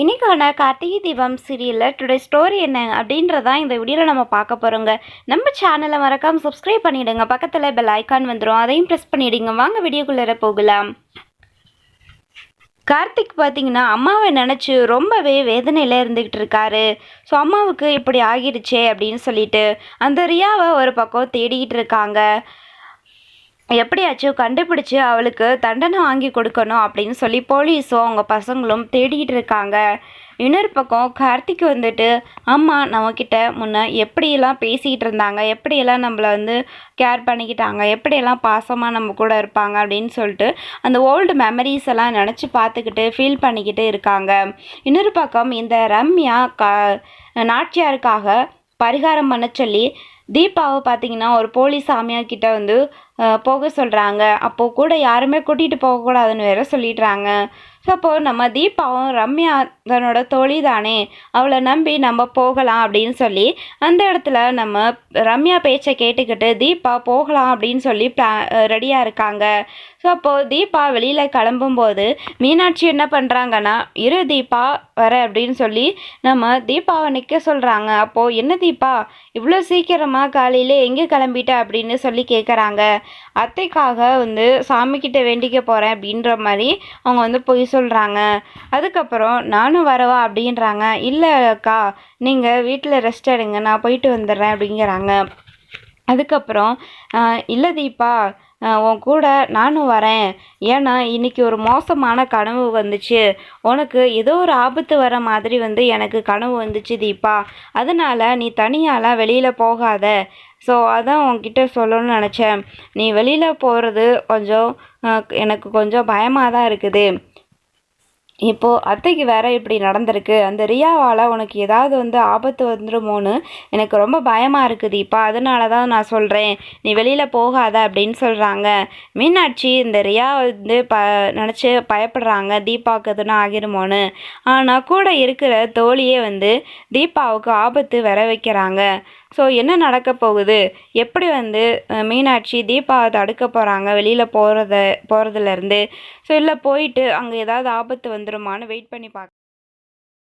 இன்றைக்கான கார்த்திகை தீபம் சீரியலில் today story என்ன அப்படின்றதான் இந்த வீடியோவில் நம்ம பார்க்க போகிறோங்க நம்ம சேனலை மறக்காமல் சப்ஸ்கிரைப் பண்ணிவிடுங்க பக்கத்தில் பெல் ஐக்கான் வந்துடும் அதையும் ப்ரெஸ் பண்ணிவிடுங்க வாங்க வீடியோக்குள்ளே போகலாம். கார்த்திக் பார்த்தீங்கன்னா அம்மாவை நினச்சி ரொம்பவே வேதனையில் இருந்துக்கிட்டு இருக்காரு. ஸோ அம்மாவுக்கு இப்படி ஆகிடுச்சே அப்படின்னு சொல்லிட்டு அந்த ரியாவை ஒரு பக்கம் தேடிக்கிட்டு இருக்காங்க. எப்படியாச்சும் கண்டுபிடிச்சு அவளுக்கு தண்டனை வாங்கி கொடுக்கணும் அப்படின்னு சொல்லி போலீஸும் அவங்க பசங்களும் தேடிக்கிட்டு இருக்காங்க. இன்னொரு பக்கம் கார்த்திக் வந்துட்டு அம்மா நம்மக்கிட்ட முன்னே எப்படியெல்லாம் பேசிக்கிட்டு இருந்தாங்க? எப்படியெல்லாம் நம்மளை வந்து கேர் பண்ணிக்கிட்டாங்க? எப்படியெல்லாம் பாசமாக நம்ம கூட இருப்பாங்க? அப்படின்னு சொல்லிட்டு அந்த ஓல்டு மெமரிஸ் எல்லாம் நினச்சி பார்த்துக்கிட்டு ஃபீல் பண்ணிக்கிட்டு இருக்காங்க. இன்னொரு பக்கம் இந்த ரம்யா க நாச்சியாருக்காக பரிகாரம் பண்ண சொல்லி தீபாவை பார்த்தீங்கன்னா ஒரு போலீஸ் சாமியார் கிட்ட வந்து போக சொல்கிறாங்க அப்போது கூட யாருமே கூட்டிகிட்டு போகக்கூடாதுன்னு வேற சொல்லிடுறாங்க. ஸோ அப்போது நம்ம தீபாவும் ரம்யா தன்னோட தோழி தானே அவளை நம்பி நம்ம போகலாம் அப்படின்னு சொல்லி அந்த இடத்துல நம்ம ரம்யா பேச்சை கேட்டுக்கிட்டு தீபா போகலாம் அப்படின்னு சொல்லி ப்ளா ரெடியாக இருக்காங்க. ஸோ அப்போது தீபா வெளியில் கிளம்பும்போது மீனாட்சி என்ன பண்ணுறாங்கன்னா இரு தீபா வர அப்படின்னு சொல்லி நம்ம தீபாவை நிற்க சொல்கிறாங்க அப்போது என்ன தீபா? இவ்வளோ சீக்கிரமாக காலையில் எங்கே கிளம்பிட்ட? அப்படின்னு சொல்லி கேட்குறாங்க அத்தைக்காக வந்து சாமிக்கிட்ட வேண்டிக்க போகிறேன் அப்படின்ற மாதிரி அவங்க வந்து பொய் சொல்கிறாங்க அதுக்கப்புறம் நானும் வரவா அப்படின்றாங்க. இல்லை அக்கா நீங்கள் வீட்டில் ரெஸ்ட் எடுங்க நான் போயிட்டு வந்துடுறேன் அப்படிங்கிறாங்க. அதுக்கப்புறம் இல்லை தீபா உன் கூட நானும் வரேன். ஏன்னா இன்னைக்கு ஒரு மோசமான கனவு வந்துச்சு. உனக்கு ஏதோ ஒரு ஆபத்து வர மாதிரி வந்து எனக்கு கனவு வந்துச்சு தீபா. அதனால் நீ தனியாலாம் வெளியில் போகாத. ஸோ அதான் உன்கிட்ட சொல்லணும்னு நினச்சேன். நீ வெளியில் போகிறது கொஞ்சம் எனக்கு கொஞ்சம் பயமாக தான் இருக்குது. இப்போது அத்தைக்கு வேறு இப்படி நடந்திருக்கு. அந்த ரியாவால் உனக்கு ஏதாவது வந்து ஆபத்து வந்துடுமோன்னு எனக்கு ரொம்ப பயமாக இருக்குது இப்போ அதனால தான் நான் சொல்கிறேன் நீ வெளியில் போகாத அப்படின்னு சொல்கிறாங்க மீனாட்சி இந்த ரியா வந்து ப நினச்சி பயப்படுறாங்க. தீபாவுக்கு எதுனா ஆகிருமோன்னு. ஆனால் கூட இருக்கிற தோழியே வந்து தீபாவுக்கு ஆபத்து வர வைக்கிறாங்க. ஸோ என்ன நடக்க போகுது? எப்படி வந்து மீனாட்சி தீபாவை தடுக்க போகிறாங்க வெளியில் போகிறத போகிறதுலேருந்து ஸோ இல்லை போயிட்டு அங்கே ஏதாவது ஆபத்து வந்து வந்துருமான்னு வெயிட் பண்ணி பார்க்க